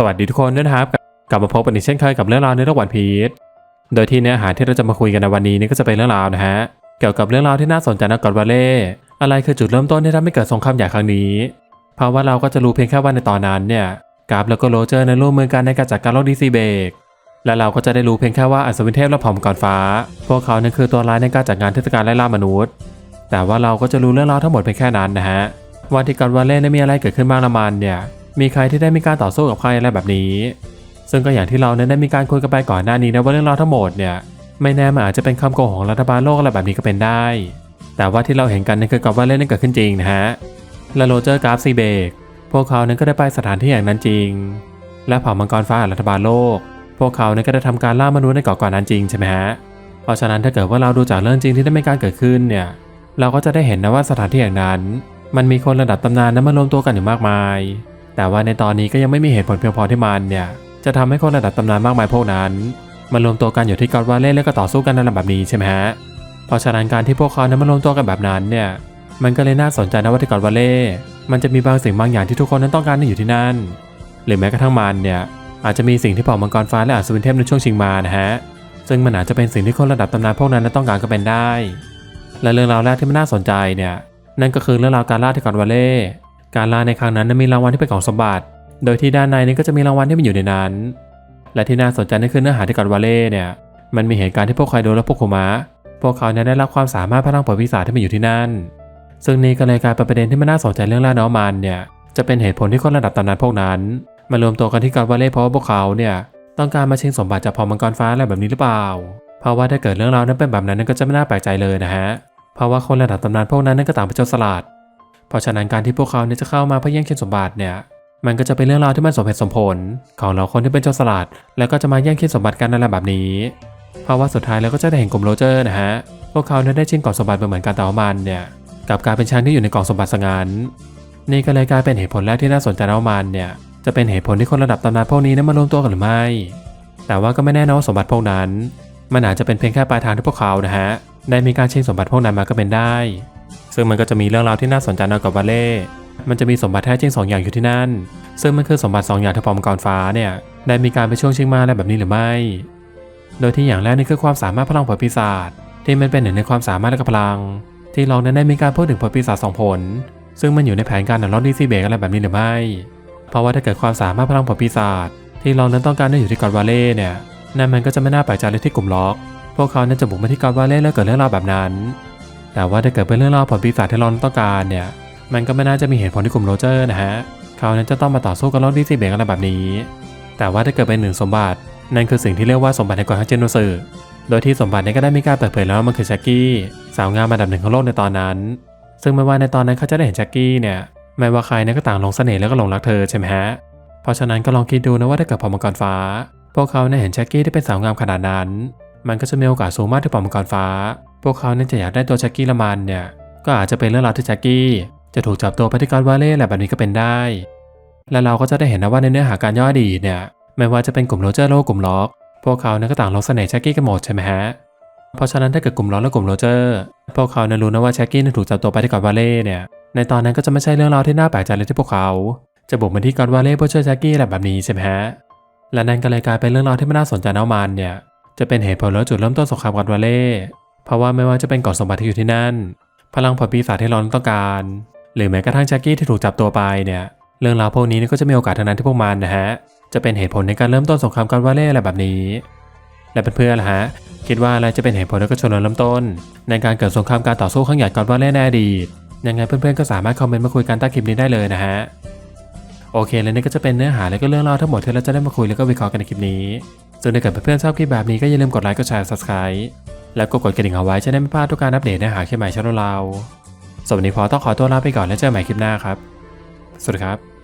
สวัสดีทุกคนด้วยนะครับ กลับมาพบกันอีกเช่นเคยกับเรื่องราวในโลกวันพีชโดยที่เนื้อหาที่เราจะมาคุยกันในวันนี้นี่ก็จะเป็นเรื่องราวนะฮะเกี่ยวกับเรื่องราวที่น่าสนใจนะกอดวาเล่อะไรคือจุดเริ่มต้นที่ทำให้เกิดสงครามใหญ่ครั้งนี้ เพราะว่าเราก็จะรู้เพียงแค่ว่าในตอนนั้นเนี่ยกราฟแล้วก็โรเจอร์นั้นร่วมมือกันในการจัดการโลกดีซีเบกและเราก็จะได้รู้เพียงแค่ว่าอัศวินเทพและผ่ามังกรฟ้า พวกเขานั้นคือตัวร้ายในการจัดงานเทศกาลไล่ล่ามนุษย์ แต่ว่าเราก็จะรู้เรื่องราวทั้งหมดเพียงแค่นั้นนะฮะว่าที่กอนวาเล่ได้มีอะไรเกิดขึ้นบ้างละมันเนี่ย มีใครที่ได้มีการต่อสู้กับใครอะไรแบบนี้ ซึ่งก็อย่างที่เรานั้นได้มีการคุยกันไปก่อนหน้านี้นะว่าเรื่องราวทั้งหมดเนี่ยไม่แน่มันอาจจะเป็นคำโกหกของรัฐบาลโลกอะไรแบบนี้ก็เป็นได้ แต่ว่าที่เราเห็นกันนั่นคือกอนวาเล่นั้นเกิดขึ้นจริงนะฮะและโรเจอร์กราฟซีเบกพวกเขานั้นก็ได้ไปสถานที่อย่างนั้นจริง และเผ่ามังกรฟ้ารัฐบาลโลก พวกเขานั้นก็ได้ทำการล่ามนุษย์ในเกาะก่อนนั้นจริงใช่ไหมฮะเพราะฉะนั้นถ้าเกิดว่าเราดูจากเรื่องจริงที่ได้มีการเกิดขึ้นเนี่ยเราก็จะได้เห็นนะว่าสถานที่อย่างนั้น มันมีคนระดับตำนานนั้นมารวมตัวกันอยู่มากมาย แต่ว่าในตอนนี้ก็ยังไม่มีเหตุผลเพียงพอที่มันเนี่ยจะทำให้คนระดับตำนานมากมายพวกนั้นมารวมตัวกันอยู่ที่กอดวาเล่แล้วก็ต่อสู้กันในระแบบนี้ใช่ไหมฮะเพราะฉะนั้นการที่พวกเขานั้นมารวมตัวกันแบบนั้นเนี่ยมันก็เลยน่าสนใจนะว่าที่กอดวาเล่มันจะมีบางสิ่งบางอย่างที่ทุกคนนั้นต้องการที่อยู่ที่นั่น หรือแม้กระทั่งมันเนี่ยอาจจะมีสิ่งที่เผ่ามังกรฟ้าและอัศวินเทพในช่วงชิงมานะฮะซึ่งมันอาจจะเป็นสิ่งที่คนระดับตำนานพวกนั้นนั้นต้องการก็เป็นได้ และเรื่องราวแรกที่มันน่าสนใจเนี่ยนั่นก็คือเรื่องราวการล่าที่กอดวาเล่ การล่าในครั้งนั้นมีรางวัลที่เป็นของสมบัติ โดยที่ด้านในนี้ก็จะมีรางวัลที่มันอยู่ในนั้น และที่น่าสนใจนั่นคือเนื้อหาที่กอดวาเล่เนี่ยมันมีเหตุการณ์ที่พวกไคโดและพวกโคมะพวกเขาเนี่ยได้รับความสามารถพลังปล่อยปีศาจที่มันอยู่ที่นั่น ซึ่งนี่ก็เลยกลายเป็นประเด็นที่มันน่าสนใจเรื่องล่าน้องมันเนี่ยจะเป็นเหตุผลที่คนระดับตำนานพวกนั้นมารวมตัวกันที่กอดวาเล่เพราะว่าพวกเขาเนี่ยต้องการมาชิงสมบัติจากพอมังกรฟ้าอะไรแบบนี้หรือเปล่า เพราะว่าถ้าเกิดเรื่องราวนั้นเป็นแบบนั้นก็จะไม่น่าแปลกใจเลยนะฮะ เพราะว่าคนระดับตำนานพวกนั้นนั่นก็ต่างเป็นสลัด เพราะฉะนั้นการที่พวกเขาเนี่ยจะเข้ามาเพื่อแย่งชิงสมบัติเนี่ยมันก็จะเป็นเรื่องราวที่มันสมเหตุสมผล ของเราคนที่เป็นโจรสลัดแล้วก็จะมาแย่งชิงสมบัติกันอะไรแหละแบบนี้ เพราะว่าสุดท้ายแล้วก็จะได้เห็นกลุ่มโรเจอร์นะฮะพวกเขาเนี่ยได้ชิงกล่องสมบัติไปเหมือนกันแต่ว่ามันเนี่ยกับกายเป็นช้างที่อยู่ในกล่องสมบัติซะงั้นนี่ก็เลยกลายเป็นเหตุผลแรกที่น่าสนใจนะว่ามันเนี่ยจะเป็นเหตุผลที่คนระดับตำนานพวกนี้นั้นมารวมตัวกันหรือไม่ แต่ว่าก็ไม่แน่นะว่าสมบัติพวกนั้น มันอาจจะเป็นเพียงแค่ปลายทางที่พวกเขานะฮะได้มีการชิงสมบัติพวกนั้นมาก็เป็นได้ ซึ่งมันก็จะมีเรื่องราวที่น่าสนใจนะกับวาเล่ มันจะมีสมบัติแท้จริงสองอย่างอยู่ที่นั่น ซึ่งมันคือสมบัติสองอย่างที่พอมกรฟ้าเนี่ยได้มีการไปช่วงชิงมาอะไรแบบนี้หรือไม่ โดยที่อย่างแรกนี่คือความสามารถพลังผลปีศาจที่มันเป็นหนึ่งในความสามารถและก็พลัง ที่เรานั้นได้มีการพูดถึงผลปีศาจสองผล ซึ่งมันอยู่ในแผนการดันลอดดีซีเบกอะไรแบบนี้หรือไม่ เพราะว่าถ้าเกิดความสามารถพลังผลปีศาจที่เรานั้นต้องการได้อยู่ที่กอดวาเล่เนี่ยนั่นมันก็จะไม่น่าแปลกใจเลยที่กลุ่มล็อก พวกเขานั้นจะบุกมาที่กอดวาเล่แล้วเกิดเรื่องราวแบบนั้น แต่ว่าถ้าเกิดเป็นเรื่องราวผลปีศาจที่เราต้องการเนี่ย มันก็ไม่น่าจะมีเหตุผลที่กลุ่มโรเจอร์นะฮะ เขานั้นจะต้องมาต่อสู้กับโลกดีซีเบกอะไรแบบนี้ แต่ว่าถ้าเกิดเป็นหนึ่งสมบัติ นั่นคือสิ่งที่เรียกว่าสมบัติในกองทัพเจนโนสึโดยที่สมบัตินี้ก็ได้มีการเปิดเผยแล้วว่ามันคือแจ็คกี้สาวงามอันดับหนึ่งของโลกในตอนนั้น ซึ่งไม่ว่าในตอนนั้นเขาจะได้เห็นแจ็คกี้เนี่ยไม่ว่าใครเนี่ยก็ต่างหลงเสน่ห์แล้วก็หลงรักเธอใช่ไหมฮะ เพราะฉะนั้นก็ลองคิดดูนะว่าถ้าเกิดพอมังกรฟ้า พวกเขาเนี่ยเห็นแจ็คกี้ที่เป็นสาวงามขนาดนั้น มันก็จะมีโอกาสสูงมากที่พอมังกรฟ้า พวกเขาเนี่ยจะอยากได้ตัวแจ็คกี้ละมันเนี่ย ก็อาจจะเป็นเรื่องราวที่แจ็คกี้ จะถูกจับตัวไปที่กอดวาเล่อะไรแบบนี้ก็เป็นได้ และเราก็จะได้เห็นนะว่าในเนื้อหาการย่ออดีตเนี่ย ไม่ว่าจะเป็นกลุ่มโรเจอร์แลกลุ่มล็อก พวกเขาเนี่ยก็ต่างลงเสน่ห์แจ็คกี้กันหมดใช่ไหมฮะ เพราะฉะนั้นถ้าเกิดกลุ่มล็อกและกลุ่มโรเจอร์ พวกเขาเนี่ยรู้นะว่าแจ็คกี้เนี่ยถูกจับตัวไปที่กอดวาเล่เนี่ย ในตอนนั้นก็จะไม่ใช่เรื่องราวที่น่าแปลกใจเลยที่พวกเขาจะบุกมาที่กอดวาเล่เพื่อช่วยแจ็คกี้อะไรแบบนี้ใช่ไหมฮะ และนั่นก็เลยกลายเป็นเรื่องราวที่ไม่น่าสนใจน่ามันเนี่ย จะเป็นเหตุผลและจุดเริ่มต้นสงครามกอดวาเล่เพราะว่าไม่ว่าจะเป็นก่องสมบัติที่อยู่ที่นั่น พลังผลปีศาจที่เราต้องการ หรือแม้กระทั่งแจ็คกี้ที่ถูกจับตัวไปเนี่ยเรื่องราวพวกนี้ก็จะมีโอกาสทั้งนั้นที่พวกมันนะฮะจะเป็นเหตุผลในการเริ่มต้นสงครามกอดวาเล่อะไรแบบนี้ และเพื่อนๆล่ะฮะคิดว่าอะไรจะเป็นเหตุผลและก็ชนวนเริ่มต้น ในการเกิดสงครามการต่อสู้ครั้งใหญ่กอดวาเล่ในอดีตยังไงเพื่อนๆก็สามารถคอมเมนต์มาคุยกันใต้คลิปนี้ได้เลยนะฮะโอเค และนี่ก็จะเป็นเนื้อหาและก็เรื่องราวทั้งหมดที่เราจะได้มาคุยแล้วก็วิเคราะห์กันในคลิปนี้ ส่วนถ้าเกิดเพื่อนๆชอบคลิปแบบนี้ก็อย่าลืมกดไลค์ กดแชร์ subscribe แล้วก็กดกระดิ่งเอาไว้จะได้ไม่พลาดทุกการอัปเดตเนื้อหาคลิปใหม่ช่องเราสำหรับวันนี้พอต้องขอตัวลาไปก่อนแล้วเจอกันใหม่คลิปหน้าครับ สวัสดีครับ